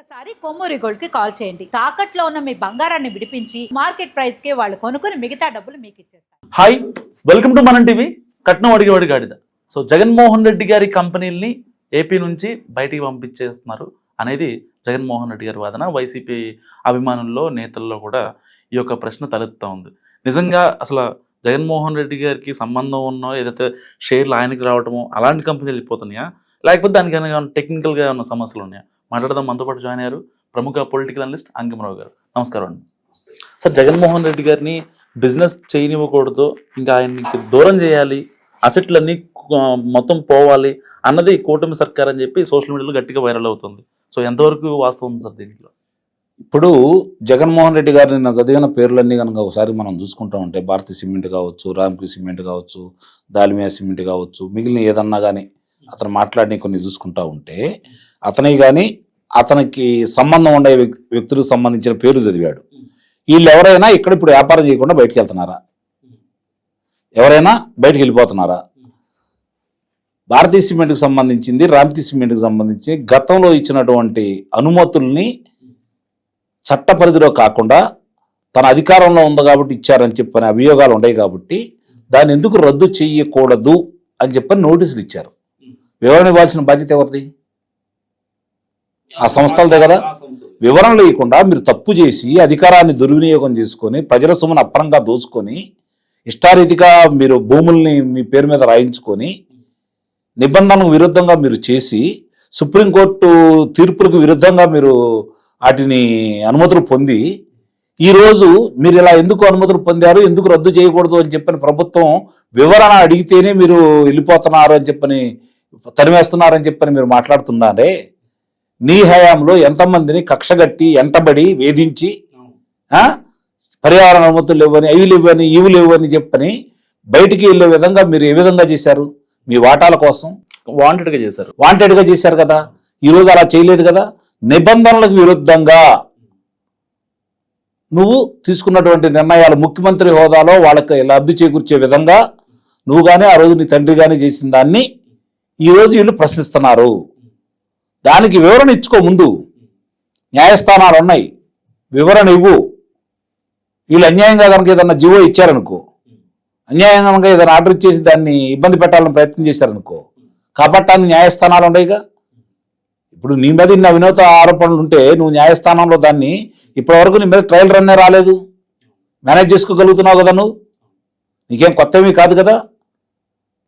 ఒక్కసారి కొమ్మూరి గోల్డ్కి కాల్ చేయండి. తాకట్లో ఉన్న మీ బంగారాన్ని విడిపించి మార్కెట్ ప్రైస్కి వాళ్ళు కొనుక్కుని మిగతా డబ్బులు మీకు ఇచ్చేస్తారు. Hi welcome to Manam TV కట్నం అడిగేవాడి గాడిద. సో జగన్మోహన్ రెడ్డి గారి కంపెనీల్ని ఏపీ నుంచి బయటికి పంపించేస్తున్నారు అనేది జగన్మోహన్ రెడ్డి గారి వాదన. వైసీపీ అభిమానుల్లో నేతల్లో కూడా ఈ యొక్క ప్రశ్న తలెత్తుతూ ఉంది. నిజంగా అసలు జగన్మోహన్ రెడ్డి గారికి సంబంధం ఉన్న ఏదైతే షేర్లు ఆయనకి రావటమో అలాంటి కంపెనీలు వెళ్ళిపోతున్నాయా? లేకపోతే దానికి ఏమైనా టెక్నికల్గా ఏమైనా సమస్యలు ఉన్నాయా? మాట్లాడదాం. మనతో పాటు జాయిన్ అయ్యారు ప్రముఖ పొలిటికల్ అనలిస్ట్ అంకిమరావు గారు. నమస్కారం అండి. సార్ జగన్మోహన్ రెడ్డి గారిని బిజినెస్ చేయనివ్వకూడదు. ఇంకా ఆయనకి దూరం చేయాలి. అసెట్లన్నీ మొత్తం పోవాలి అన్నది కూటమి సర్కార్ అని చెప్పి సోషల్ మీడియాలో గట్టిగా వైరల్ అవుతుంది. సో ఎంతవరకు వాస్తవం సార్ దీంట్లో? ఇప్పుడు జగన్మోహన్ రెడ్డి గారు నిన్న చదివిన పేర్లన్నీ కనుక ఒకసారి మనం చూసుకుంటా ఉంటే భారతీ సిమెంట్ కావచ్చు రామ్కి సిమెంట్ కావచ్చు దాల్మియా సిమెంట్ కావచ్చు మిగిలిన ఏదన్నా కానీ అతను మాట్లాడిన కొన్ని చూసుకుంటా ఉంటే అతని కానీ అతనికి సంబంధం ఉండే వ్యక్- వ్యక్తులకు సంబంధించిన పేరు చదివాడు. వీళ్ళు ఎవరైనా ఇక్కడ ఇప్పుడు వ్యాపారం చేయకుండా బయటికి వెళ్తున్నారా ఎవరైనా బయటికి వెళ్ళిపోతున్నారా భారతీయ సిమెంట్కి సంబంధించింది రామ్కి సిమెంట్కి సంబంధించి గతంలో ఇచ్చినటువంటి అనుమతుల్ని చట్ట పరిధిలో కాకుండా తన అధికారంలో ఉంది కాబట్టి ఇచ్చారని చెప్పని అభియోగాలు ఉన్నాయి కాబట్టి దాన్ని ఎందుకు రద్దు చేయకూడదు అని చెప్పని నోటీసులు ఇచ్చారు. వివరణ ఇవ్వాల్సిన బాధ్యత ఎవరిది? ఆ సంస్థలదే కదా? వివరణ లేకుండా మీరు తప్పు చేసి అధికారాన్ని దుర్వినియోగం చేసుకొని ప్రజల సొమ్మును అప్రంగా దోచుకొని ఇష్టారీతిగా మీరు భూముల్ని మీ పేరు మీద రాయించుకొని నిబంధనకు విరుద్ధంగా మీరు చేసి సుప్రీంకోర్టు తీర్పులకు విరుద్ధంగా మీరు వాటిని అనుమతులు పొంది ఈరోజు మీరు ఇలా ఎందుకు అనుమతులు పొందారు ఎందుకు రద్దు చేయకూడదు అని చెప్పని ప్రభుత్వం వివరణ అడిగితేనే మీరు వెళ్ళిపోతున్నారు అని చెప్పని తరిమేస్తున్నారని చెప్పని మీరు మాట్లాడుతున్నారే నీ హయాంలో ఎంతమందిని కక్షగట్టి ఎంటబడి వేధించి? పర్యావరణ అనుమతులు ఇవ్వని అవి ఇవ్వని ఇవి లేవని చెప్పని బయటికి వెళ్ళే విధంగా మీరు ఏ విధంగా చేశారు? మీ వాటాల కోసం? వాంటెడ్గా చేశారు. వాంటెడ్గా చేశారు కదా. ఈరోజు అలా చేయలేదు కదా. నిబంధనలకు విరుద్ధంగా నువ్వు తీసుకున్నటువంటి నిర్ణయాలు ముఖ్యమంత్రి హోదాలో వాళ్ళకి లబ్ధి చేకూర్చే విధంగా నువ్వు కానీ ఆ రోజు నీ తండ్రి కానీ చేసిన దాన్ని ఈరోజు వీళ్ళు ప్రశ్నిస్తున్నారు. దానికి వివరణ ఇచ్చుకో ముందు. న్యాయస్థానాలు ఉన్నాయి. వివరణ ఇవ్వు. వీళ్ళు అన్యాయంగా కనుక ఏదన్నా జీవో ఇచ్చారనుకో. అన్యాయంగా కనుక ఏదైనా ఆర్డర్ ఇచ్చేసి దాన్ని ఇబ్బంది పెట్టాలని ప్రయత్నం చేశారనుకో. కాబట్టి న్యాయస్థానాలు ఉన్నాయిగా ఇప్పుడు నీ మీద నా వినోద ఆరోపణలు ఉంటే నువ్వు న్యాయస్థానంలో దాన్ని ఇప్పటివరకు నీ మీద ట్రయల్ రన్నే రాలేదు? మేనేజ్ చేసుకోగలుగుతున్నావు కదా నువ్వు? నీకేం కొత్తవి కాదు కదా?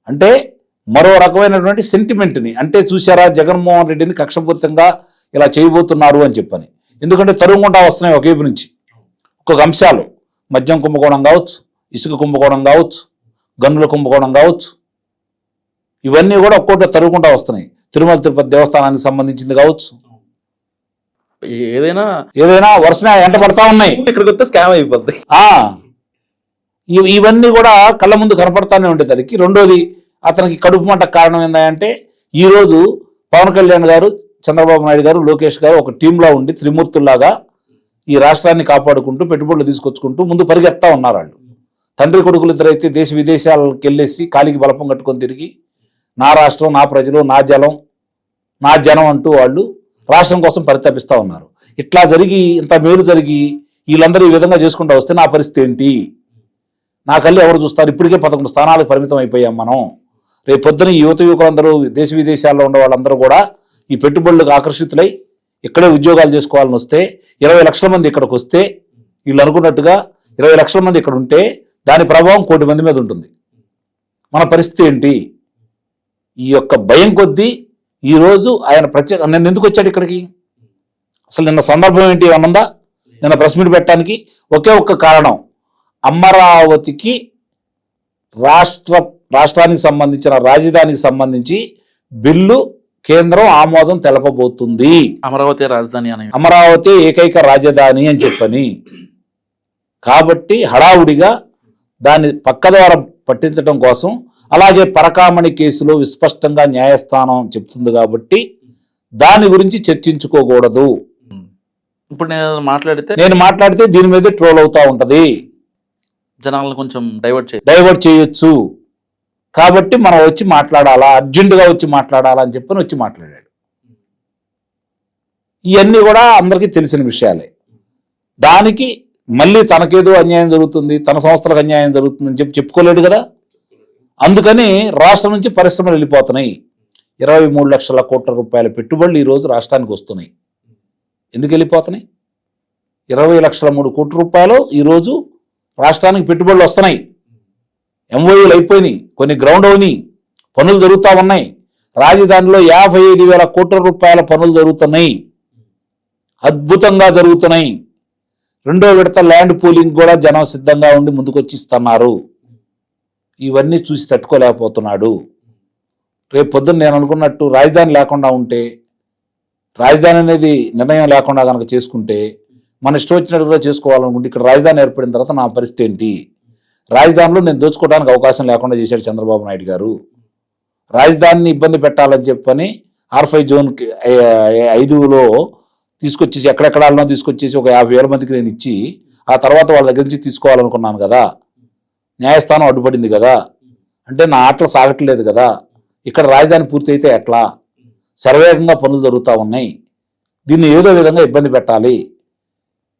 అంటే మరో రకమైనటువంటి సెంటిమెంట్ని అంటే చూసారా జగన్మోహన్ రెడ్డిని కక్షపూరితంగా ఇలా చేయబోతున్నారు అని చెప్పని. ఎందుకంటే తరుగుంటా వస్తున్నాయి ఒకేపు నుంచి. ఒక్కొక్క అంశాలు. మద్యం కుంభకోణం కావచ్చు ఇసుక కుంభకోణం కావచ్చు గన్నుల కుంభకోణం కావచ్చు. ఇవన్నీ కూడా ఒక్కొక్కటి తరుగుకుంటా వస్తున్నాయి. తిరుమల తిరుపతి దేవస్థానానికి సంబంధించింది కావచ్చు. ఏదైనా ఏదైనా వరుసనే ఎంట పడతా ఉన్నాయి. ఇక్కడికి వస్తే స్కామ్ అయిపోద్ది. ఇవ్- ఇవన్నీ కూడా కళ్ళ ముందు కనపడతానే ఉండేసరికి రెండోది అతనికి కడుపు మంట కారణం ఏంటంటే ఈరోజు పవన్ కళ్యాణ్ గారు చంద్రబాబు నాయుడు గారు లోకేష్ గారు ఒక టీంలా ఉండి త్రిమూర్తుల్లాగా ఈ రాష్ట్రాన్ని కాపాడుకుంటూ పెట్టుబడులు తీసుకొచ్చుకుంటూ ముందు పరిగెత్తా ఉన్నారు వాళ్ళు తండ్రి కొడుకులు ఇద్దరైతే దేశ విదేశాలకు వెళ్ళేసి కాలికి బలపం కట్టుకొని తిరిగి నా రాష్ట్రం నా ప్రజలు నా జలం నా జనం అంటూ వాళ్ళు రాష్ట్రం కోసం పరితపిస్తా ఉన్నారు. ఇట్లా జరిగి ఇంత మేలు జరిగి వీళ్ళందరూ ఈ విధంగా చేసుకుంటూ వస్తే నా పరిస్థితి ఏంటి? నా కళ్ళు ఎవరు చూస్తారు? ఇప్పటికే పదకొండు స్థానాలకు పరిమితం అయిపోయాం మనం. రేపు పొద్దున ఈ యువత యువకులందరూ దేశ విదేశాల్లో ఉన్న వాళ్ళందరూ కూడా ఈ పెట్టుబడులకు ఆకర్షితులై ఇక్కడే ఉద్యోగాలు చేసుకోవాలని వస్తే ఇరవై లక్షల మంది ఇక్కడికి వస్తే వీళ్ళు అనుకున్నట్టుగా ఇరవై లక్షల మంది ఇక్కడ ఉంటే దాని ప్రభావం కోటి మంది మీద ఉంటుంది. మన పరిస్థితి ఏంటి? ఈ యొక్క భయం కొద్దీ ఈరోజు ఆయన ప్రత్యేక నిన్న ఎందుకు వచ్చాడు ఇక్కడికి? అసలు నిన్న సందర్భం ఏంటి ఏమన్నా నిన్న ప్రెస్ మీట్ పెట్టడానికి ఒకే ఒక్క కారణం. అమరావతికి రాష్ట్ర రాష్ట్రానికి సంబంధించిన రాజధానికి సంబంధించి బిల్లు కేంద్రం ఆమోదం తెలపబోతుంది. అమరావతి రాజధాని అని. అమరావతి ఏకైక రాజధాని అని చెప్పని. కాబట్టి హడావుడిగా దాన్ని పక్కదార పట్టించడం కోసం అలాగే పరకామణి కేసులో విస్పష్టంగా న్యాయస్థానం చెప్తుంది కాబట్టి దాని గురించి చర్చించుకోకూడదు. ఇప్పుడు నేను మాట్లాడితే నేను మాట్లాడితే దీని మీద ట్రోల్ అవుతా ఉంటది. జనాలను కొంచెం డైవర్ట్ డైవర్ట్ చేయొచ్చు. కాబట్టి మనం వచ్చి మాట్లాడాలా? అర్జెంటుగా వచ్చి మాట్లాడాలా అని చెప్పని వచ్చి మాట్లాడాడు. ఇవన్నీ కూడా అందరికీ తెలిసిన విషయాలే. దానికి మళ్ళీ తనకేదో అన్యాయం జరుగుతుంది తన సంస్థలకు అన్యాయం జరుగుతుందని చెప్పి చెప్పుకోలేడు కదా? అందుకని రాష్ట్రం నుంచి పరిశ్రమలు వెళ్ళిపోతున్నాయి. ఇరవై మూడు లక్షల కోట్ల రూపాయల పెట్టుబడులు ఈరోజు రాష్ట్రానికి వస్తున్నాయి. ఎందుకు వెళ్ళిపోతున్నాయి? ఇరవై లక్షల మూడు కోట్ల రూపాయలు ఈరోజు రాష్ట్రానికి పెట్టుబడులు వస్తున్నాయి. ఎంఓయూలు అయిపోయినాయి. కొన్ని గ్రౌండ్ పనులు జరుగుతూ ఉన్నాయి. రాజధానిలో యాభై ఐదు వేల కోట్ల రూపాయల పనులు జరుగుతున్నాయి. అద్భుతంగా జరుగుతున్నాయి. రెండో విడత ల్యాండ్ పూలింగ్ కూడా జనం సిద్ధంగా ఉండి ముందుకొచ్చిస్తున్నారు. ఇవన్నీ చూసి తట్టుకోలేకపోతున్నాడు. రేపు పొద్దున్న నేను అనుకున్నట్టు రాజధాని లేకుండా ఉంటే రాజధాని అనేది నిర్ణయం లేకుండా కనుక చేసుకుంటే మన ఇష్టం వచ్చినట్టుగా చేసుకోవాలనుకుంటే ఇక్కడ రాజధాని ఏర్పడిన తర్వాత నా పరిస్థితి ఏంటి? రాజధానిలో నేను దోచుకోవడానికి అవకాశం లేకుండా చేశాడు చంద్రబాబు నాయుడు గారు. రాజధానిని ఇబ్బంది పెట్టాలని చెప్పని ఆర్ ఫైవ్ జోన్కి ఐదులో తీసుకొచ్చేసి ఎక్కడెక్కడాలనో తీసుకొచ్చేసి ఒక యాభై వేల మందికి నేను ఇచ్చి ఆ తర్వాత వాళ్ళ దగ్గర నుంచి తీసుకోవాలనుకున్నాను కదా. న్యాయస్థానం అడ్డుపడింది కదా. అంటే నా ఆటలు సాగట్లేదు కదా. ఇక్కడ రాజధాని పూర్తయితే ఎట్లా? శరవేగంగా పనులు జరుగుతూ ఉన్నాయి. దీన్ని ఏదో విధంగా ఇబ్బంది పెట్టాలి.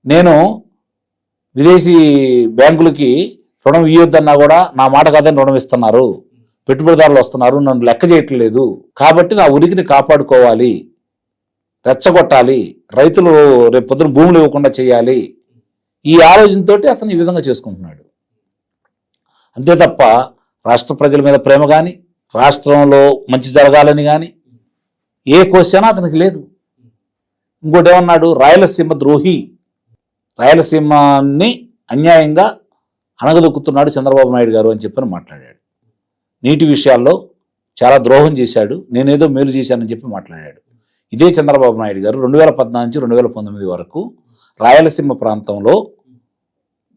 నేను విదేశీ బ్యాంకులకి రుణం ఇవ్వద్దన్నా కూడా నా మాట కాదని రుణం ఇస్తున్నారు. పెట్టుబడిదారులు వస్తున్నారు. నన్ను లెక్క చేయట్లేదు. కాబట్టి నా ఉనికిని కాపాడుకోవాలి. రెచ్చగొట్టాలి. రైతులు రేపు పొద్దున భూములు ఇవ్వకుండా చేయాలి. ఈ ఆలోచనతో అతను ఈ విధంగా చేసుకుంటున్నాడు. అంతే తప్ప రాష్ట్ర ప్రజల మీద ప్రేమ కానీ రాష్ట్రంలో మంచి జరగాలని కానీ ఏ క్వశ్చన్ అతనికి లేదు. ఇంకోటి ఏమన్నాడు? రాయలసీమ ద్రోహి. రాయలసీమని అన్యాయంగా అణగదొక్కుతున్నాడు చంద్రబాబు నాయుడు గారు అని చెప్పని మాట్లాడాడు. నీటి విషయాల్లో చాలా ద్రోహం చేశాడు. నేనేదో మేలు చేశానని చెప్పి మాట్లాడాడు. ఇదే చంద్రబాబు నాయుడు గారు రెండు వేల పద్నాలుగు నుంచి రెండు వేల పంతొమ్మిది వరకు రాయలసీమ ప్రాంతంలో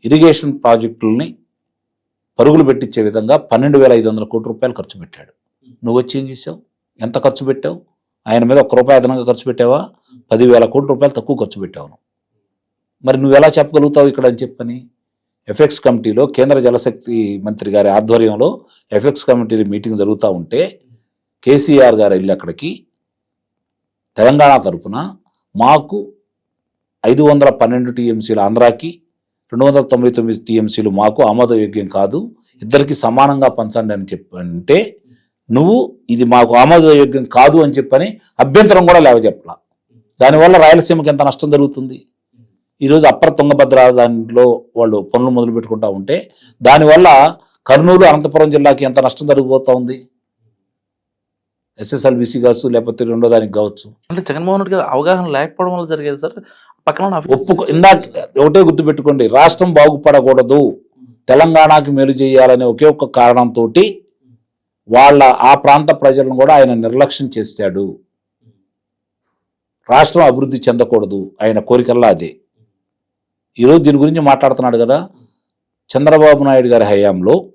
ఇరిగేషన్ ప్రాజెక్టుల్ని పరుగులు పెట్టించే విధంగా పన్నెండు వేల ఐదు వందల కోట్ల రూపాయలు ఖర్చు పెట్టాడు. నువ్వు వచ్చి ఏం చేసావు ఎంత ఖర్చు పెట్టావు? ఆయన మీద ఒక్క రూపాయి అదనంగా ఖర్చు పెట్టావా? పదివేల కోట్ల రూపాయలు తక్కువ ఖర్చు పెట్టావు మరి నువ్వు ఎలా చెప్పగలుగుతావు ఇక్కడ అని చెప్పని? ఎఫెక్స్ కమిటీలో కేంద్ర జలశక్తి మంత్రి గారి ఆధ్వర్యంలో ఎఫెక్స్ కమిటీ మీటింగ్ జరుగుతూ ఉంటే కేసీఆర్ గారు వెళ్ళి అక్కడికి తెలంగాణ తరపున మాకు ఐదు వందల పన్నెండు టీఎంసీలు ఆంధ్రాకి రెండు వందల తొంభై తొమ్మిది టీఎంసీలు మాకు ఆమోదయోగ్యం కాదు. ఇద్దరికి సమానంగా పంచండి అని చెప్పంటే నువ్వు ఇది మాకు ఆమోదయోగ్యం కాదు అని చెప్పని అభ్యంతరం కూడా లేవ చెప్పలా దానివల్ల రాయలసీమకి ఎంత నష్టం జరుగుతుంది? ఈరోజు అప్పర్ తుంగభద్ర దానిలో వాళ్ళు పనులు మొదలు పెట్టుకుంటా ఉంటే దానివల్ల కర్నూలు అనంతపురం జిల్లాకి ఎంత నష్టం జరిగిపోతా ఉంది? ఎస్ఎస్ఎల్బిసి కావచ్చు లేకపోతే రెండో దానికి కావచ్చు. అంటే జగన్మోహన్ రెడ్డి గారు అవగాహన లేకపోవడం వల్ల జరిగేది సార్? పక్కన ఒప్పుకో ఇందాక ఒకటే గుర్తుపెట్టుకోండి రాష్ట్రం బాగుపడకూడదు. తెలంగాణకి మేలు చేయాలనే ఒకే ఒక్క కారణంతో వాళ్ళ ఆ ప్రాంత ప్రజలను కూడా ఆయన నిర్లక్ష్యం చేశాడు రాష్ట్రం అభివృద్ధి చెందకూడదు ఆయన కోరికల్లా అదే. ఈరోజు దీని గురించి మాట్లాడుతున్నాడు కదా. చంద్రబాబు నాయుడు గారి హయాంలో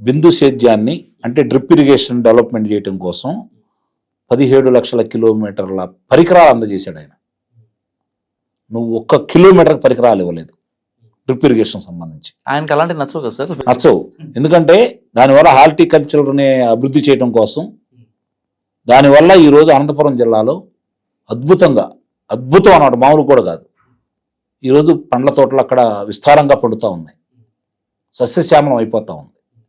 బిందు సేద్యాన్ని అంటే డ్రిప్ ఇరిగేషన్ డెవలప్మెంట్ చేయడం కోసం పదిహేడు లక్షల కిలోమీటర్ల పరికరాలు అందజేశాడు ఆయన. నువ్వు ఒక్క కిలోమీటర్ పరికరాలు ఇవ్వలేదు. డ్రిప్ ఇరిగేషన్ సంబంధించి. ఆయనకి అలాంటి నచ్చవు కదా సార్? నచ్చవు. ఎందుకంటే దానివల్ల హార్టికల్చర్ని అభివృద్ధి చేయడం కోసం దానివల్ల ఈరోజు అనంతపురం జిల్లాలో అద్భుతంగా అద్భుతం అన్నమాట. మామూలు కూడా కాదు. ఈరోజు పండ్ల తోటలు అక్కడ విస్తారంగా పండుతూ ఉన్నాయి. సస్యశ్యామలం అయిపోతూ ఉంది.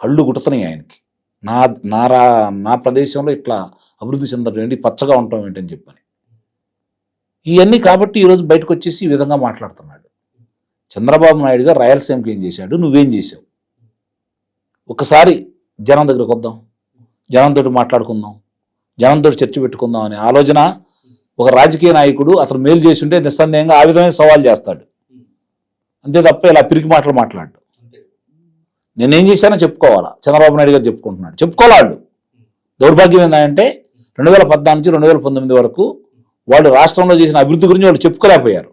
కళ్ళు గుడుతున్నాయి ఆయనకి. నా నా రా నా ప్రదేశంలో ఇట్లా అభివృద్ధి చెందడం ఏంటి? పచ్చగా ఉండటం ఏంటని చెప్పని. ఇవన్నీ కాబట్టి ఈరోజు బయటకు వచ్చేసి ఈ విధంగా మాట్లాడుతున్నాడు. చంద్రబాబు నాయుడు గారు రాయలసీమకి ఏం చేశాడు? నువ్వేం చేసావు ఒకసారి జనం దగ్గరకు వద్దాం. జనంతో మాట్లాడుకుందాం. జనంతో చర్చ పెట్టుకుందాం అనే ఆలోచన ఒక రాజకీయ నాయకుడు అతను మేలు చేసి ఉంటే నిస్సందేహంగా ఆ విధమైన సవాల్ చేస్తాడు. అంతే తప్ప ఇలా పిరికి మాటలు మాట్లాడు. నేనేం చేశానో చెప్పుకోవాలా? చంద్రబాబు నాయుడు గారు చెప్పుకుంటున్నాడు. చెప్పుకోవాళ్ళు దౌర్భాగ్యం ఏంటంటే రెండు వేల పద్నాలుగు నుంచి రెండు వేల పంతొమ్మిది వరకు వాళ్ళు రాష్ట్రంలో చేసిన అభివృద్ధి గురించి వాళ్ళు చెప్పుకోలేకపోయారు.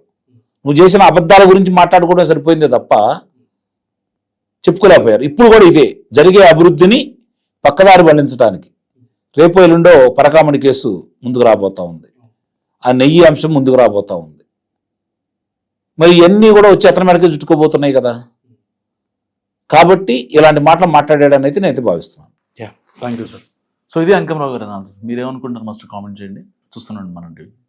నువ్వు చేసిన అబద్ధాల గురించి మాట్లాడుకోవడం సరిపోయిందే తప్ప చెప్పుకోలేకపోయారు. ఇప్పుడు కూడా ఇదే జరిగే అభివృద్ధిని పక్కదారి మళ్ళించడానికి రేపు ఎల్లుండో పరకామణి కేసు ముందుకు రాబోతా ఉంది. ఆ నెయ్యి అంశం ముందుకు రాబోతా ఉంది. మరి ఇవన్నీ కూడా వచ్చి అతని మేడకే చుట్టుకోబోతున్నాయి కదా. కాబట్టి ఇలాంటి మాటలు మాట్లాడాడని అయితే నేనైతే భావిస్తున్నాను. థ్యాంక్ యూ సార్ సో ఇది అంకమరావు గారు అనాలిసిస్ మీరేమనుకుంటారు మస్ట్ కామెంట్ చేయండి. చూస్తున్నాండి మనం టీవీ.